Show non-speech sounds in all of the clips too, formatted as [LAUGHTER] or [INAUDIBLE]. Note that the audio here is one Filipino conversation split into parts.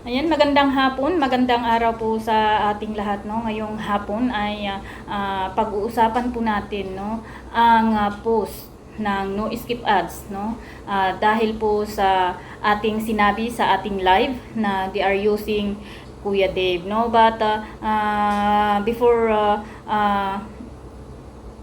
Ayan, magandang hapon, magandang araw po sa ating lahat, no. Ngayong hapon ay ah, ah, pag-uusapan po natin, no, ang ah, post ng no skip ads, no. Ah, dahil po sa ating sinabi sa ating live na they are using Kuya Dave, no. But ah, ah, before ah, ah,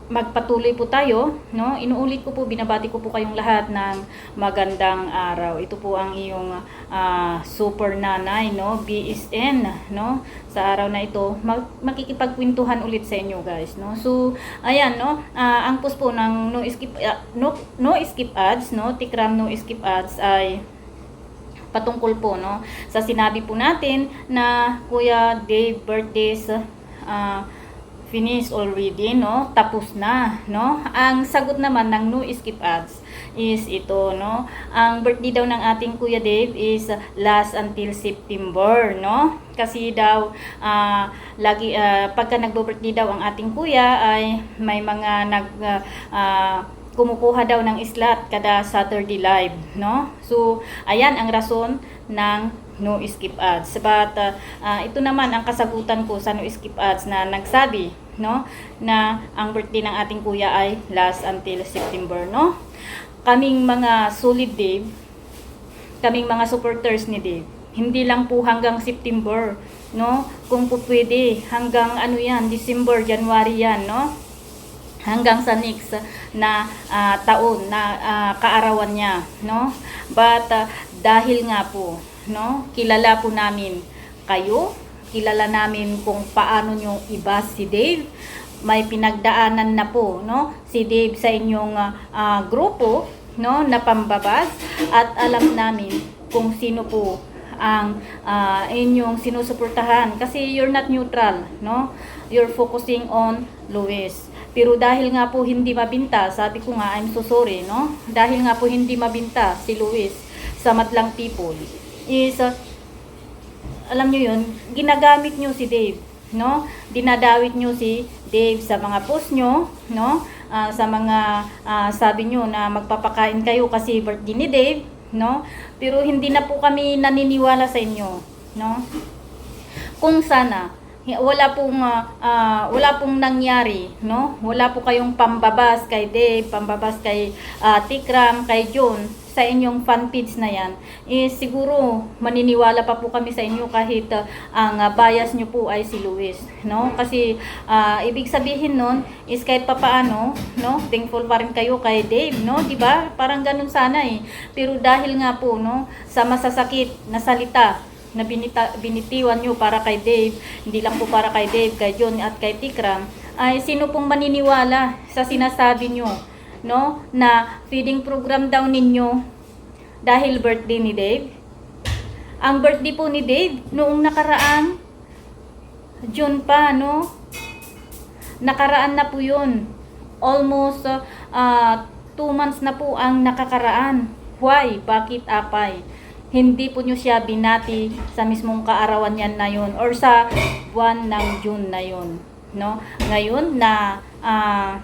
magpatuloy po tayo, no? Inuulit ko po, binabati ko po kayong lahat ng magandang araw. Ito po ang iyong ah, super nanay, no? BSN, no? Sa araw na ito, mag- makikipagkwentuhan ulit sa inyo, guys, no? So, ayan, no? Ah, ang post po ng no skip ah, no no skip ads, no? Tikram no skip ads ay patungkol po no sa sinabi po natin na Kuya Dave birthdays ah, finished already no? Tapos na no? Ang sagot naman ng no skip ads is ito no? Ang birthday daw ng ating Kuya Dave is last until September no? Kasi daw ah, lagi ah, pagka nagbo-birthday daw ang ating kuya ay may mga nag ah, ah, kumukuha daw ng slot kada Saturday live, no? So, ayan ang rason ng no skip ads. But uh, uh, ito naman ang kasagutan ko sa no skip ads na nagsabi, no, na ang birthday ng ating kuya ay last until September, no? Kaming mga solid Dave, kaming mga supporters ni Dave, hindi lang po hanggang September, no? Kung po pwede, hanggang ano yan, December, January yan, no? hanggang sa next na ah, taon na ah, kaarawan niya no but ah, dahil nga po no? Kilala po namin kayo. Kilala namin kung paano nyo iba si Dave. May pinagdaanan na po no? Si Dave sa inyong ah, ah, grupo no? Na pambabas. At alam namin kung sino po ang ah, inyong sinusuportahan. Kasi you're not neutral no? You're focusing on Luis. Pero dahil nga po hindi mabinta, sabi ko nga, I'm so sorry, no? Dahil nga po hindi mabinta si Luis sa Matlang People, is, uh, alam nyo yun, ginagamit nyo si Dave, no? Dinadawit nyo si Dave sa mga post nyo, no? Ah, sa mga ah, sabi nyo na magpapakain kayo kasi birthday ni Dave, no? Pero hindi na po kami naniniwala sa inyo, no? Kung sana, wala pong ah, ah, wala pong nangyari, no? Wala po kayong pambabas kay Dave, pambabas kay ah, Tikram, kay John sa inyong fan page na yan, eh siguro maniniwala pa po kami sa inyo kahit ah, ang ah, bias nyo po ay si Luis, no? Kasi ah, ibig sabihin nun is kahit papaano, no? Thankful pa rin kayo kay Dave, no? 'Di ba? Parang ganun sana eh. Pero dahil nga po, no, sa masasakit na salita na binita, binitiwan nyo para kay Dave, hindi lang po para kay Dave, kay John at kay Tikram, ay sino pong maniniwala sa sinasabi nyo, no, na feeding program daw ninyo dahil birthday ni Dave? Ang birthday po ni Dave, noong nakaraan, June pa, no? Nakaraan na po yun. Almost uh, two months na po ang nakakaraan. Why? Bakit apay? Hindi po nyo siya binati sa mismong kaarawan yan na yun or sa buwan ng June na yun. No? Ngayon na ah,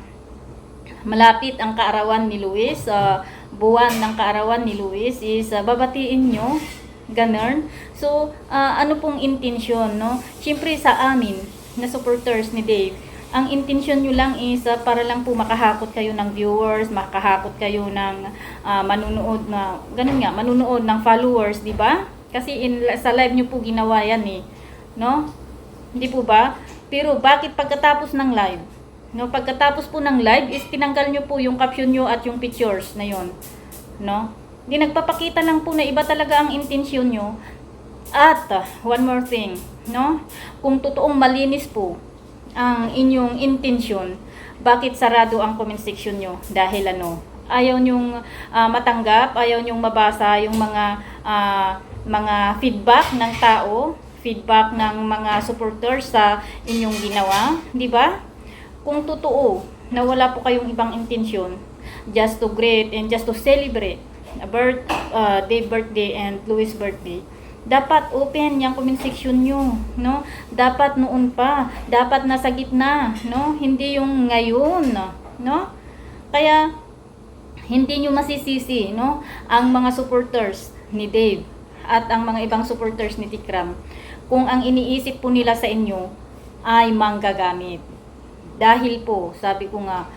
malapit ang kaarawan ni Luis, ah, buwan ng kaarawan ni Luis is ah, babatiin nyo, ganun. So, ah, ano pong intensyon, no? Siyempre sa amin, na supporters ni Dave, ang intensyon nyo lang is ah, para lang po makahakot kayo ng viewers, makahakot kayo ng ah, manunood na, ganun nga, manunood ng followers, di ba? Kasi in, sa live nyo po ginawa yan eh, no? Hindi po ba? Pero bakit pagkatapos ng live, no, pagkatapos po ng live is tinanggal nyo po yung caption nyo at yung pictures na yon, no? Di nagpapakita lang po na iba talaga ang intensyon nyo. At ah, one more thing, no? Kung totoong malinis po ang inyong intensyon, bakit sarado ang comment section nyo? Dahil ano? Ayaw nyong ah, matanggap, ayaw nyong mabasa yung mga ah, mga feedback ng tao, feedback ng mga supporters sa inyong ginawa, di ba? Kung totoo na wala po kayong ibang intensyon, just to greet and just to celebrate a birth, uh, day birthday and Louis birthday, dapat open yung comment section nyo, no? Dapat noon pa, dapat nasa gitna, no? Hindi yung ngayon, no? Kaya, hindi nyo masisisi, no? Ang mga supporters ni Dave at ang mga ibang supporters ni Tikram kung ang iniisip po nila sa inyo ay manggagamit. Dahil po, sabi ko nga,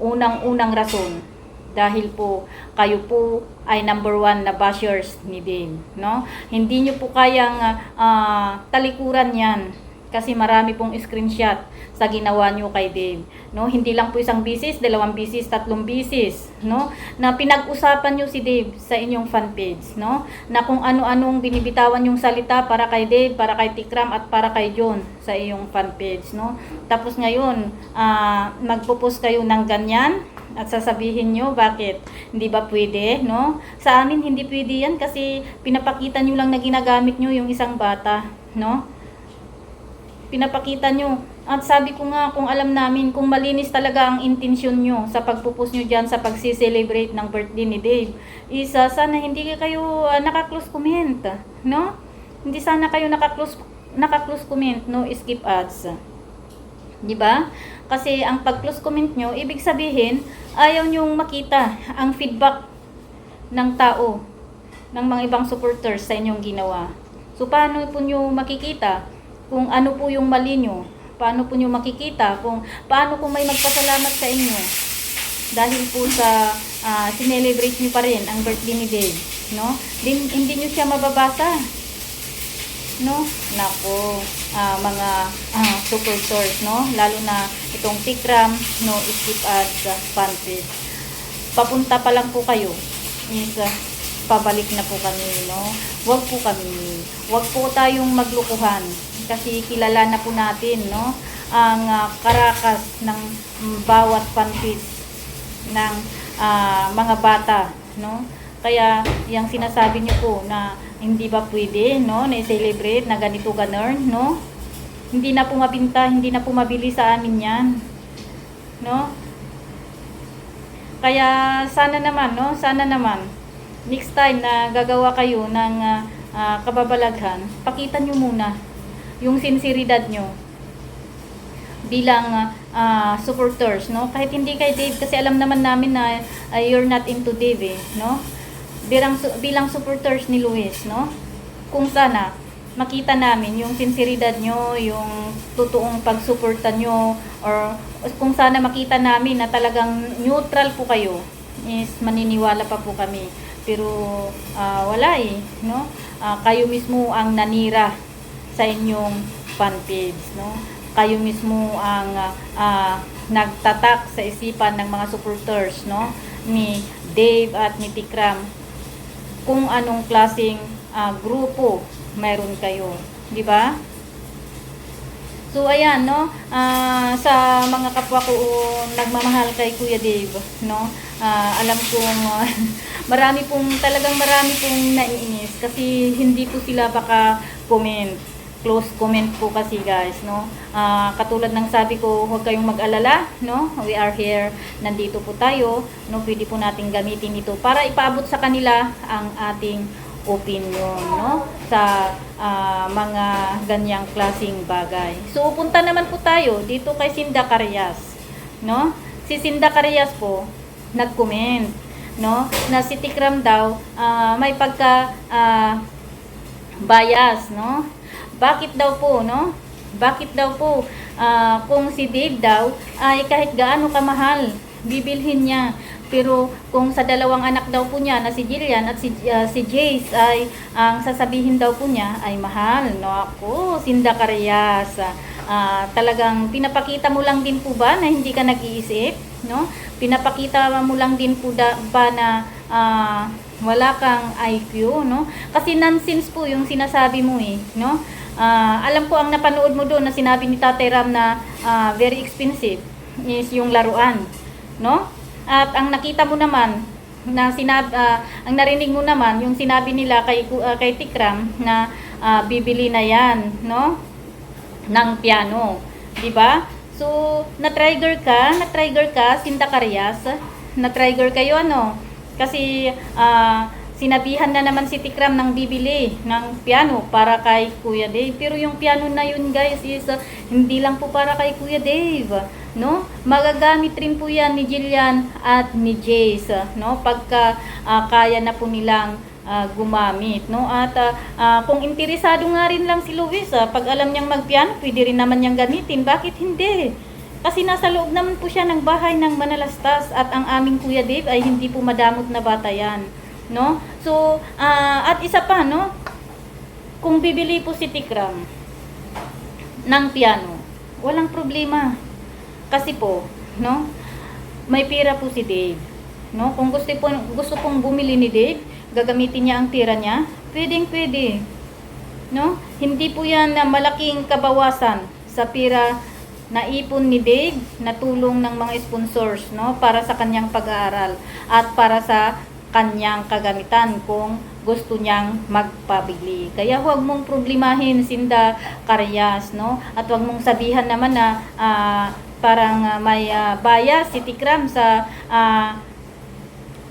unang-unang rason, dahil po kayo po ay number one na bashers ni Dave, no? Hindi nyo po kayang ah, talikuran yan kasi marami pong screenshot sa ginawa nyo kay Dave, no? Hindi lang po isang bisis, dalawang bisis, tatlong bisis, no? Na pinag-usapan nyo si Dave sa inyong fan page, no? Na kung ano-anong binibitawan yung salita para kay Dave, para kay Tikram at para kay John sa iyong fan page, no? Tapos ngayon, ah magpo-post kayo ng ganyan, at sasabihin nyo bakit? Hindi ba pwede no? Sa amin hindi pwede yan kasi pinapakita nyo lang na ginagamit nyo yung isang bata no? Pinapakita nyo. At sabi ko nga kung alam namin kung malinis talaga ang intensyon nyo sa pagpupus nyo dyan sa pagsi-celebrate ng birthday ni Dave isa sana hindi kayo uh, naka-close comment no? Hindi sana kayo naka-close naka-close comment no? Skip ads Di ba? Kasi ang pag-close comment nyo, ibig sabihin, ayaw nyong makita ang feedback ng tao, ng mga ibang supporters sa inyong ginawa. So, paano po nyo makikita kung ano po yung mali nyo? Paano po nyo makikita kung paano kung may magpasalamat sa inyo? Dahil po sa uh, sinelebrate nyo pa rin ang birthday ni Dave, no? Din, hindi nyo siya mababasa no? Nako, ah, mga ah, supporters, no? Lalo na itong Tikram, no? Skip ads, uh. Papunta pa lang po kayo. Is, ah, pabalik na po kami, no? Huwag po kami. Huwag po tayong maglukuhan. Kasi kilala na po natin, no? Ang ah, karakas ng bawat fanpage ng ah, mga bata, no? Kaya, yung sinasabi niyo po na hindi ba pwede, no, na celebrate na ganito ganon, no? Hindi na po mabinta, hindi na po mabili sa amin yan. No? Kaya sana naman, no? Sana naman next time na gagawa kayo ng ah, kababalaghan, pakita nyo muna yung sinseridad nyo bilang ah, supporters, no? Kahit hindi kay Dave kasi alam naman namin na ah, you're not into Dave, eh, no? Bilang, bilang supporters ni Luis, no? Kung sana makita namin yung sinseridad nyo, yung totoong pagsuporta nyo, or kung sana makita namin na talagang neutral po kayo, is maniniwala pa po kami. Pero ah, wala eh, no? Ah, kayo mismo ang nanira sa inyong fan page, no? Kayo mismo ang ah, ah, nagtatak sa isipan ng mga supporters, no? Ni Dave at ni Tikram kung anong klaseng ah, grupo meron kayo, di ba? So ayan no, ah, sa mga kapwa ko nagmamahal kay Kuya Dave, no? Ah, alam kong ah, [LAUGHS] marami pong talagang marami pong naiinis kasi hindi po sila baka comment close comment po kasi guys, no? Ah, katulad ng sabi ko, huwag kayong mag-alala, no? We are here, nandito po tayo, no? Pwede po nating gamitin ito para ipaabot sa kanila ang ating opinion, no? Sa ah, mga ganyang klasing bagay. So, punta naman po tayo dito kay Sinda Carias, no? Si Sinda Carias po, nag-comment, no? Na si Tikram daw, ah, may pagka ah, bias, no? Bakit daw po, no? Bakit daw po ah, kung si Dave daw ay kahit gaano kamahal, bibilhin niya. Pero kung sa dalawang anak daw po niya na si Jillian at si, ah, si Jace ay ang sasabihin daw po niya ay mahal. No ako, Sinda Carias. Ah, talagang pinapakita mo lang din po ba na hindi ka nag-iisip? No? Pinapakita mo lang din po da, ba na ah, wala kang IQ, no? Kasi nonsense po yung sinasabi mo eh, no? Ah, alam ko ang napanood mo doon na sinabi ni Tatay Ram na ah, very expensive is yung laruan, no? At ang nakita mo naman na sinab ah, ang narinig mo naman yung sinabi nila kay ah, kay Tikram na ah, bibili na 'yan, no? ng piano, 'di ba? So, na-trigger ka, na-trigger ka, Sinda Carias, na-trigger kayo ano? Kasi ah, sinabihan na naman si Tikram ng bibili ng piano para kay Kuya Dave. Pero yung piano na yun guys is ah, hindi lang po para kay Kuya Dave. No? Magagamit rin po yan ni Jillian at ni Jace. No? Pagka ah, kaya na po nilang ah, gumamit, no? At ah, ah, kung interesado nga rin lang si Luis, ah, pag alam niyang magpiano, pwede rin naman niyang gamitin. Bakit hindi? Kasi nasa loob naman po siya ng bahay ng Manalastas at ang aming Kuya Dave ay hindi po madamot na bata yan, no? So, ah, at isa pa, no? Kung bibili po si Tikram ng piano, walang problema. Kasi po, no? May pira po si Dave. No? Kung gusto po gusto pong bumili ni Dave, gagamitin niya ang pira niya, pwedeng pwede. No? Hindi po 'yan na malaking kabawasan sa pira na ipon ni Dave na tulong ng mga sponsors, no? Para sa kanyang pag-aaral at para sa kanyang kagamitan kung gusto niyang magpabili. Kaya huwag mong problemahin Sinda Karyas, no? At huwag mong sabihan naman na ah, parang ah, may ah, bias si Tikram sa ah,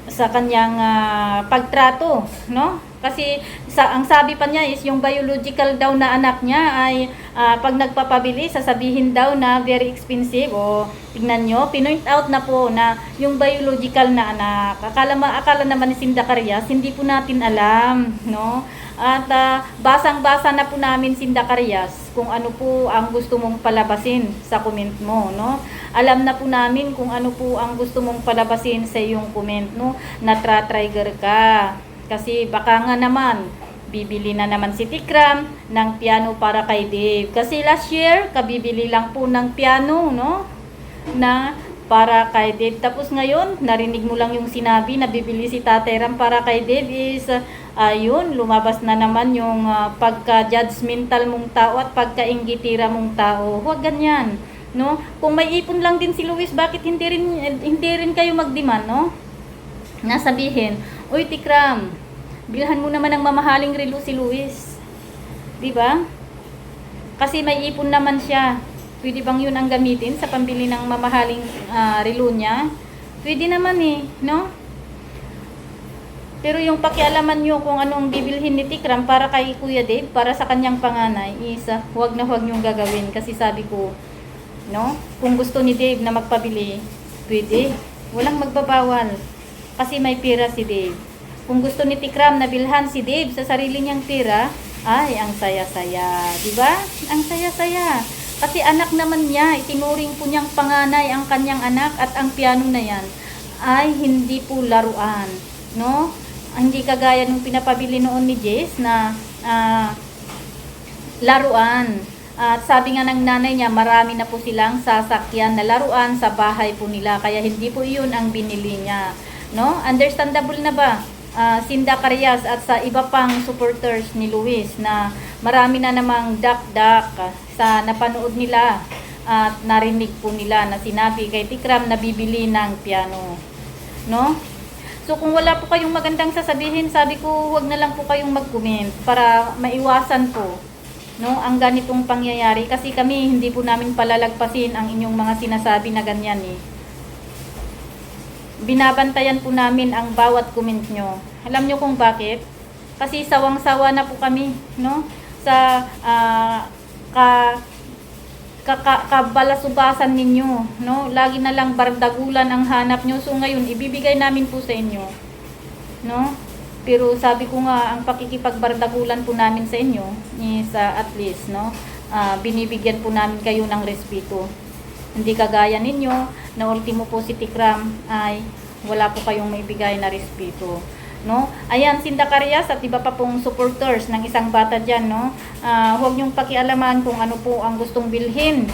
sa kanyang ah, pagtrato, no? Kasi sa ang sabi pa niya is yung biological daw na anak niya ay ah, pag nagpapabili sasabihin daw na very expensive o tingnan nyo, pinoint out na po na yung biological na anak. Akala, ma- akala naman ni Sinda Carias, hindi po natin alam, no? At ah, basang-basa na po namin Sinda Carias kung ano po ang gusto mong palabasin sa comment mo, no? Alam na po namin kung ano po ang gusto mong palabasin sa iyong comment, no? Na tra-trigger ka. Kasi baka nga naman, bibili na naman si Tikram ng piano para kay Dave. Kasi last year, kabibili lang po ng piano, no? Na para kay Dave. Tapos ngayon, narinig mo lang yung sinabi na bibili si Tatay Ram para kay Dave is, uh, ayun, lumabas na naman yung uh, pagka-judgmental mong tao at pagka-inggitira mong tao. Huwag ganyan. No? Kung may ipon lang din si Luis, bakit hindi rin, hindi rin kayo magdemand, no? nasabihin, Uy, Tikram, bilhan mo naman ng mamahaling relo si Luis. Di ba? Kasi may ipon naman siya. Pwede bang yun ang gamitin sa pambili ng mamahaling ah, relo niya? Pwede naman eh, no? Pero yung pakialaman nyo kung anong bibilhin ni Tikram para kay Kuya Dave, para sa kanyang panganay, is ah, huwag na huwag nyong gagawin. Kasi sabi ko, no? Kung gusto ni Dave na magpabili, pwede. Walang magbabawal. Kasi may pira si Dave. Kung gusto ni Tikram na bilhan si Dave sa sarili niyang pira, ay, ang saya-saya. Ba? Ang saya-saya. Kasi anak naman niya, itinuring po niyang panganay ang kanyang anak at ang piano na yan ay hindi po laruan. No? Hindi kagaya nung pinapabili noon ni Jess na ah, laruan. At sabi nga ng nanay niya, marami na po silang sasakyan na laruan sa bahay po nila. Kaya hindi po iyon ang binili niya. No? Understandable na ba? Ah, Sinda Carias at sa iba pang supporters ni Luis na marami na namang dak-dak sa napanood nila at narinig po nila na sinabi kay Tikram na bibili ng piano. No? So kung wala po kayong magandang sasabihin, sabi ko wag na lang po kayong mag-comment para maiwasan po no ang ganitong pangyayari kasi kami hindi po namin palalagpasin ang inyong mga sinasabi na ganyan eh binabantayan po namin ang bawat comment nyo. Alam nyo kung bakit? Kasi sawang-sawa na po kami, no? Sa ah, ka, ka, ka, kabalasubasan ninyo, no? Lagi na lang bardagulan ang hanap nyo. So ngayon, ibibigay namin po sa inyo, no? Pero sabi ko nga, ang pakikipagbardagulan po namin sa inyo is ah, at least, no? Ah, binibigyan po namin kayo ng respeto. Hindi kagaya ninyo na ultimo po si Tikram ay wala po kayong maibigay na respeto. No? Ayan, Sinda Carias at iba pa pong supporters ng isang bata dyan, no? Ah, huwag niyong pakialaman kung ano po ang gustong bilhin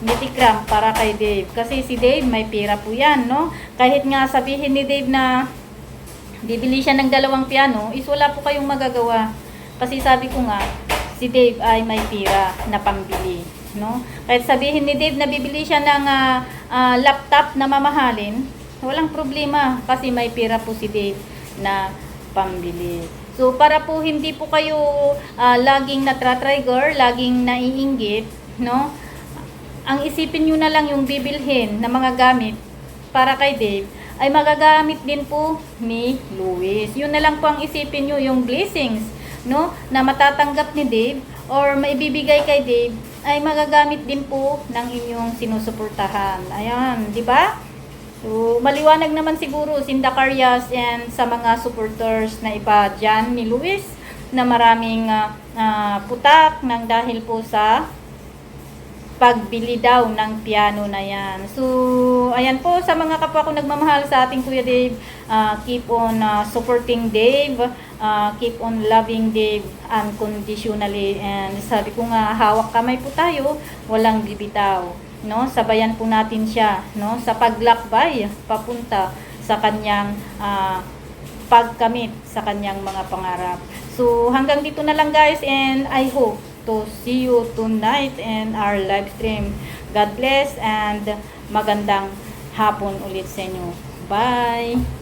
ni Tikram para kay Dave. Kasi si Dave may pera po yan, no? Kahit nga sabihin ni Dave na bibili siya ng dalawang piano, is wala po kayong magagawa. Kasi sabi ko nga, si Dave ay may pira na pambili. No? Kahit sabihin ni Dave na bibili siya ng ah, ah, laptop na mamahalin, walang problema kasi may pira po si Dave na pambili. So para po hindi po kayo ah, laging natratrigger, laging naiinggit, no? Ang isipin nyo na lang yung bibilhin na mga gamit para kay Dave ay magagamit din po ni Luis. Yun na lang po ang isipin nyo, yung blessings, no? Na matatanggap ni Dave or maibibigay kay Dave ay magagamit din po ng inyong sinusuportahan. Ayan, di ba? So, maliwanag naman siguro Sinda Carias and sa mga supporters na iba dyan ni Luis na maraming ah, ah, putak ng dahil po sa pagbili daw ng piano na yan. So, ayan po sa mga kapwa ko nagmamahal sa ating Kuya Dave, ah, keep on ah, supporting Dave, ah, keep on loving Dave unconditionally. And sabi ko nga, hawak kamay po tayo, walang bibitaw. No? Sabayan po natin siya no? sa paglakbay papunta sa kanyang ah, pagkamit sa kanyang mga pangarap. So, hanggang dito na lang guys and I hope to see you tonight in our live stream. God bless and magandang hapon ulit sa inyo. Bye!